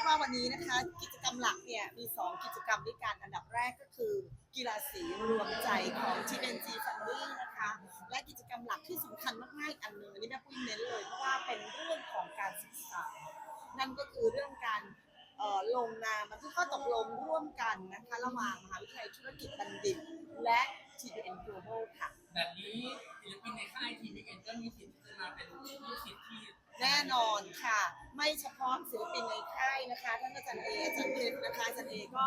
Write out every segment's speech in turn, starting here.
ยกว่าวันนี้นะคะ กิจกรรมหลักเนี่ยมี 2 กิจกรรมด้วยกันอันดับแรกก็คือกีฬาสีรวมใจของ TNG Family นะคะ และกิจกรรมหลักที่สำคัญมากๆอีกอันหนึ่งอันนี้แม่ปุ้ยเน้นเลยเพราะว่าเป็นเรื่องของการศึกษา นั่นก็คือเรื่องการเอ่อลงนามบันทึกข้อตกลงร่วมกันนะคะระหว่างมหาวิทยาลัยธุรกิจบัณฑิต และ TDN Global ค่ะ แบบนี้ศิลปินในค่ายทีวีเอ็นก็มีสิทธิ์ที่จะมาเป็นลูกศิษย์ที่แน่นอนค่ะ ไม่เฉพาะศิลปินในค่ายนะคะท่านอาจารย์เออาจารย์เพชรนะคะอาจารย์เอก็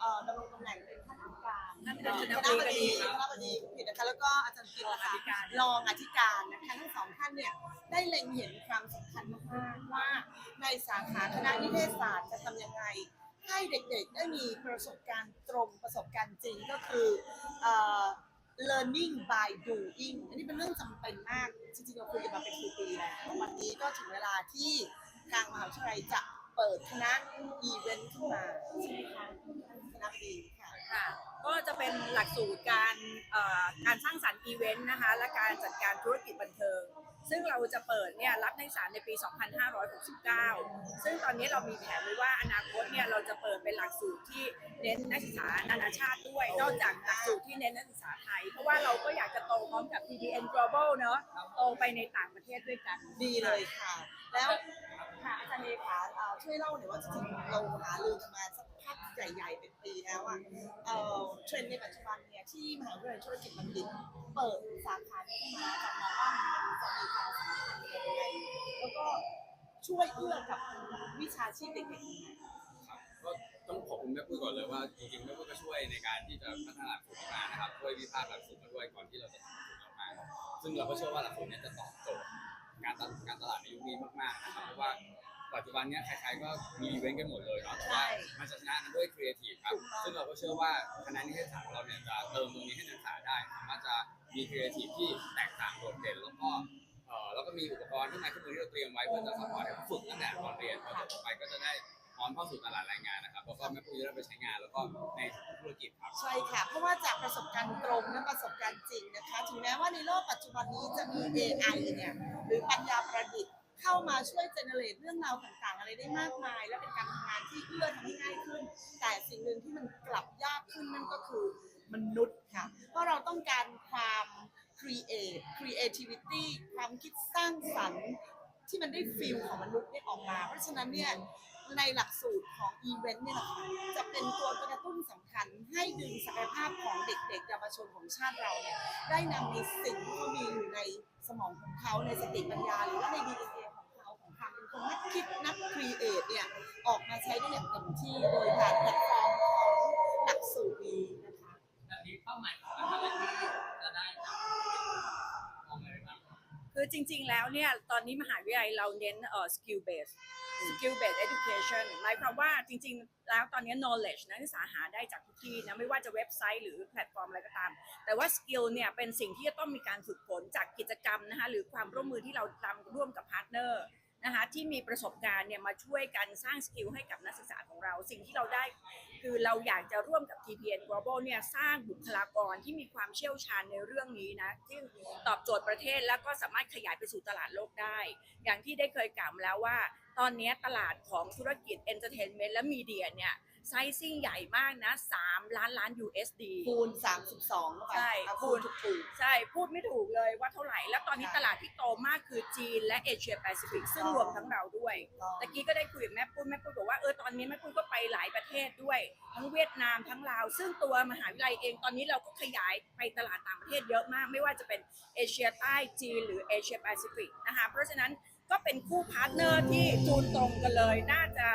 เอ่อดำรงตำแหน่งเป็นท่านผู้การท่านคคณะณะบบดีดีคณะบดีผิดนะคะแล้วก็อาจารย์พิษนะคะรองอธิการนะคะทั้งสองท่านเนี่ยได้เล็งเห็นความสำคัญมากๆว่าในสาขาคณะนิเทศศาสตร์จะทำยังไงให้เด็กๆ ได้มีประสบการณ์ตรงประสบการณ์จริงก็คือเอ่อ learning by doing อันนี้เป็นเรื่องจำเป็นมาก จริงๆเราคุยกันมาเป็นปีๆแล้ววันนี้ก็ถึงเวลาที่ ทางมหาวิทยาลัยจะเปิดคณะอีเวนต์ขึ้นมาใช่ไหมคะคณะดีค่ะ ค่ะก็จะเป็นหลักสูตรการเอ่อการสร้างสรรค์อีเวนต์นะคะและการจัดการธุรกิจบันเทิง ซึ่งเราจะเปิดเนี่ยรับนักศึกษาในปี 2569 ซึ่งตอนนี้เรามีแผนไว้ว่าอนาคตเนี่ยเราจะเปิดเป็นหลักสูตรที่เน้นนักศึกษานานาชาติด้วย นอกจากหลักสูตรที่เน้นนักศึกษาไทย เพราะว่าเราก็อยากจะโตพร้อมกับ TDN Global เนอะโตไปในต่างประเทศด้วยกัน ดีเลยค่ะ แล้ว ค่ะอาจารย์เอขาเอ่อช่วยเล่าหน่อยว่าจริงๆเราหาลือกันมาสักพักใหญ่ๆเป็นปีแล้วอะเอ่อเทรนด์ในปัจจุบันเนี่ยที่มหาวิทยาลัยธุรกิจบัณฑิตเปิดสาขานี้ขึ้นมาจารย์มองว่ามันจะมีความสำคัญยังไงแล้วก็ช่วยเอื้อกับวิชาชีพเด็กๆยังไงครับก็ต้องขอบคุณแม่ปุ้ยก่อนเลยว่าจริงๆแม่ปุ้ยก็ช่วยในการที่จะพัฒนาหลักสูตรมานะครับช่วยวิพากษ์หลักสูตรมาด้วยก่อนที่เราจะทำหลักสูตรออกมาซึ่งเราก็เชื่อว่าหลักสูตรเนี้จะตอบโจทย์ การตลาดการตลาดในยุคนี้มากๆนะครับเพราะว่าปัจจุบันเนี้ยใครๆก็มีอีเวนต์กันหมดเลยเนาะแต่ว่ามันจะชนะด้วยครีเอทีฟครับซึ่งเราก็เชื่อว่าคณะนิเทศศาสตร์ของเราเนี่ยจะเติมตรงนี้ให้นักศึกษาได้สามารถจะมีครีเอทีฟที่แตกต่างโดดเด่นแล้วก็เออแล้วก็มีอุปกรณ์ที่มาเครื่องมือที่เราเตรียมไว้เพื่อจะสปอร์ตให้เขาฝึกตั้งแต่ตอนเรียนพอจบออกไปก็จะได้ พร้อมเข้าสู่ตลาดแรงงานนะครับแล้วก็แม่ปุ้ยจะได้ไปใช้งานแล้วก็ในธุรกิจครับ ใช่ค่ะ เพราะว่าจากประสบการณ์ตรงและประสบการณ์จริงนะคะ ถึงแม้ว่าในโลกปัจจุบันนี้จะมี AI เนี่ยหรือปัญญาประดิษฐ์เข้ามาช่วยเจเนเรตเรื่องราวต่างๆ อะไรได้มากมาย และเป็นการทำงานที่เอื้อทำให้ง่ายขึ้น แต่สิ่งหนึ่งที่มันกลับยากขึ้นนั่นก็คือมนุษย์ค่ะ เพราะเราต้องการความ create creativity ความคิดสร้างสรรค์ที่มันได้ฟิลของมนุษย์เนี่ออกมา เพราะฉะนั้นเนี่ย ในหลักสูตรของอีเวนต์เนี่ยแหละค่ะจะเป็นตัวกระตุ้นสำคัญให้ดึงศักยภาพของเด็กๆเยาวชนของชาติเราเนี่ยได้นำในสิ่งที่เขามีอยู่ในสมองของเขาในสติปัญญาหรือว่าในดีเอ็นเอของเขาของความเป็นคนนักคิดนักครีเอทเนี่ยออกมาใช้ได้อย่างเต็มที่โดยผ่านแพลตฟอร์มของหลักสูตรนี้นะคะ แบบนี้เป้าหมายของมหาที่จะได้จากมองอะไรบ้าง คือจริง ๆ แล้วเนี่ยตอนนี้มหาวิทยาลัยเราเน้นเอ่อ skill based skill based education หมายความว่าจริง ๆ แล้วตอนนี้ knowledge นักศึกษาหาได้จากทุกที่นะไม่ว่าจะเว็บไซต์หรือแพลตฟอร์มอะไรก็ตาม แต่ว่า skill เนี่ยเป็นสิ่งที่จะต้องมีการฝึกฝนจากกิจกรรมนะคะหรือความร่วมมือที่เราทำร่วมกับพาร์ทเนอร์นะคะที่มีประสบการณ์เนี่ยมาช่วยกันสร้างสกิลให้กับนักศึกษาของเรา สิ่งที่เราได้ คือเราอยากจะร่วมกับ TPN Global เนี่ยสร้างบุคลากรที่มีความเชี่ยวชาญในเรื่องนี้นะที่ตอบโจทย์ประเทศแล้วก็สามารถขยายไปสู่ตลาดโลกได้ อย่างที่ได้เคยกล่าวมาแล้วว่า ตอนนี้ตลาดของธุรกิจ Entertainment และมีเดียเนี่ย ไซซิ่งใหญ่มากนะ 3 ล้านล้าน USD คูณ 32แล้วกันใช่เอาคูคูณณถูกใช่พูดไม่ถูกเลยว่าเท่าไหร่ แล้วตอนนี้ค่ะตลาดที่โตมากคือจีนและเอเชียแปซิฟิกซึ่งอ๋อรวมทั้งเราด้วยๆตะกี้ก็ได้คุยกับแม่ปุ้ยแม่ปุ้ยบอกว่าเออตอนนี้แม่ปุ้ยก็ไปหลายประเทศด้วย ทั้งเวียดนามทั้งลาว ซึ่งตัวมหาวิทยาลัยเองตอนนี้เราก็ขยายไปตลาดต่างประเทศเยอะมาก ไม่ว่าจะเป็นเอเชียใต้จีนหรือเอเชียแปซิฟิกนะคะเพราะฉะนั้นก็เป็นคู่พาร์ทเนอร์ที่จูนตรงกันเลยน่าจะ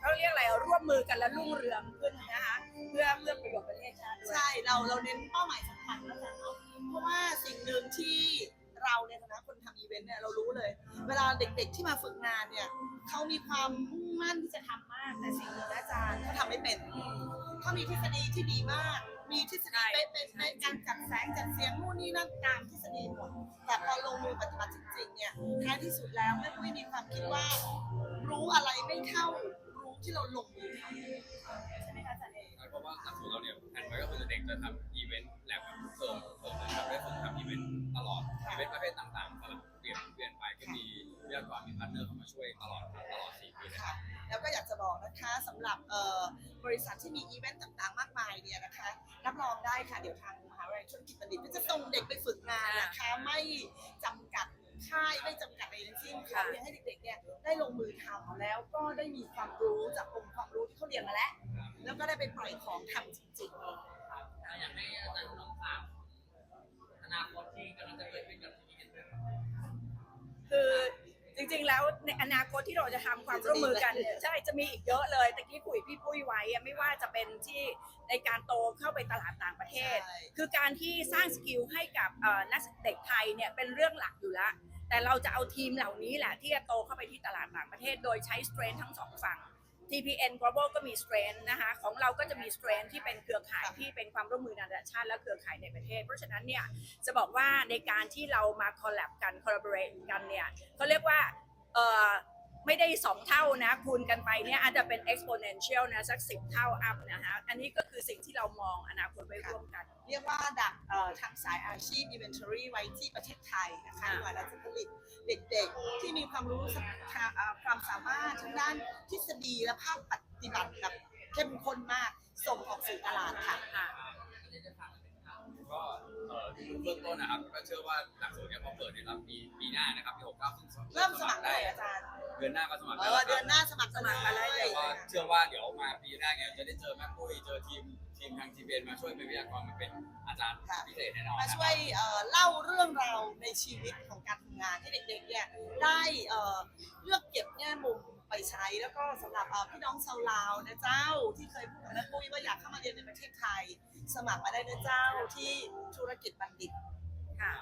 เขาเรียกอะไรร่วมมือกันและรุ่งเรืองขึ้นนะคะเพื่อเพื่อประโยชน์ประเทศชาติด้วย ใช่เราเราเน้นเป้าหมายสำคัญแล้วกันเนาะเพราะว่าสิ่งหนึ่งที่เราในฐานะคนทำอีเวนต์เนี่ยเรารู้เลย เวลาเด็กๆที่มาฝึกงานเนี่ยเขามีความมุ่งมั่นที่จะทำมากแต่สิ่งหนึ่งนะอาจารย์เขาทำไม่เป็นเขามีทฤษฎีที่ดีมาก มีทฤษฎีเป๊ะๆในการจัดแสงจัดเสียงนู่นนี่นั่นตามทฤษฎีหมดแต่พอลงมือปฏิบัติจริงๆเนี่ยท้ายที่สุดแล้วแม่ปุ้ยมีความคิดว่า รู้อะไรไม่เท่า ที่เราลงมือทำใช่ไหมคะอาจารย์เอกเพราะว่าหลักสูตรเราเนี่ยแผนไว้ก็คือเด็กจะทำอีเวนต์แลบแบบทุกเทอมทุกเทอมนะครับได้ฝึกทำอีเวนต์ตลอดอีเวนต์ประเภทต่างๆสลับเปลี่ยนเปลี่ยนไปก็มีวิทยากรมีพาร์ทเนอร์เข้ามาช่วยตลอดครับตลอด4ปีดีเลยคค่ะรับ แล้วก็อยากจะบอกนะคะสำหรับเอ่อบริษัทที่มีอีเวนต์ต่างๆ มากมายเนี่ยนะคะรับรองได้ค่ะเดี๋ยวทางมหาวิทยาลัยธุรกิจบัณฑิตก็จะส่งเด็กไปฝึกงานนะคะไม่จำกัด ค่ายไม่จำกัดอะไรทั้งสิ้นค่ะเพียงให้เด็กๆเนี่ยได้ลงมือทำแล้วก็ได้มีความรู้จากองค์ความรู้ที่เขาเรียนมาแล้ว แล้วก็ได้ไปปล่อยของทำจริงๆครับอยากให้อาจารย์ลองฝากอนาคตที่กำลังจะเกิดขึ้นกับทีนี้ด้วยครับคือจริงๆ แล้วในอนาคตที่เราจะทำความร่วมมือกันเนี่ยใช่จะมีอีกเยอะเลยตะกี้คุยพี่ปุ้ยไว้อะไม่ว่าจะเป็นที่ในการโตเข้าไปตลาดต่างประเทศ ใช่ คือการที่สร้างสกิลให้กับเอ่อนักเด็กไทยเนี่ยเป็นเรื่องหลักอยู่แล้ว แต่เราจะเอาทีมเหล่านี้แหละที่จะโตเข้าไปที่ตลาดต่างประเทศ โดยใช้สเตรนทั้งสองฝั่ง TPN Global ก็มีสเตรนนะคะของเราก็จะมีสเตรนที่เป็นเครือข่ายที่เป็นความร่วมมือนานาชาติและเครือข่ายในประเทศ เพราะฉะนั้นเนี่ยจะบอกว่าในการที่เรามา collab กัน collaborate กันเนี่ยเขาเรียกว่าเอ่อ ไม่ได้สองเท่านะคูณกันไปเนี่ยอาจจะเป็น exponential นะสักสิบเท่าอัพนะคะอันนี้ก็คือสิ่งที่เรามองอนาคตไว้ร่วมกัน เรียกว่าดักเอ่อทางสายอาชีพ inventory ไว้ที่ประเทศไทยนะคะค่ะหน่วยเราจะผลิตเด็กๆ ที่มีความรู้สาเอ่อความสามารถทางด้านทฤษฎีและภาคปฏิบัติแบบเข้มข้นมากส่งออกสู่ตลาดค่ะค่ะอันนี้จะฝากอะไรไหมครับก็เอ่อเบื้องต้นนะครับก็เชื่อว่าหลักสูตรเนี้ยพอเปิดในรับปีปีหน้านะครับปี69ซึ่งเริ่มสมัครได้อาจารย์ เดือนหน้าก็สมัครเอได้อแล้วคเดืรัอบนหน้าสมัครสมัครกันเลย ก็เชื่อว่าเดี๋ยวมาปีแรกเนี่ยจะได้เจอแม่ปุ้ยเจอทีมทีมทางทีเบนมาช่วยเป็นวิทยากรมาเป็นอาจารย์พิเศษแน่นอนมานะคช่วรับยเอ่อเล่าเรื่องราวในชีวิตของการทำงานให้เด็กๆเนี่ยได้เอ่อเลือกเก็บแง่มุมไปใช้แล้วก็สำหรับเอ่อพี่น้องชาวลาวนะเจ้าที่เคยพูดกับแม่ปุ้ยว่าอยากเข้ามาเรียนในประเทศไทย สมัครมาได้นะเจ้าที่ธุรกิจบัณฑิต ค่ะ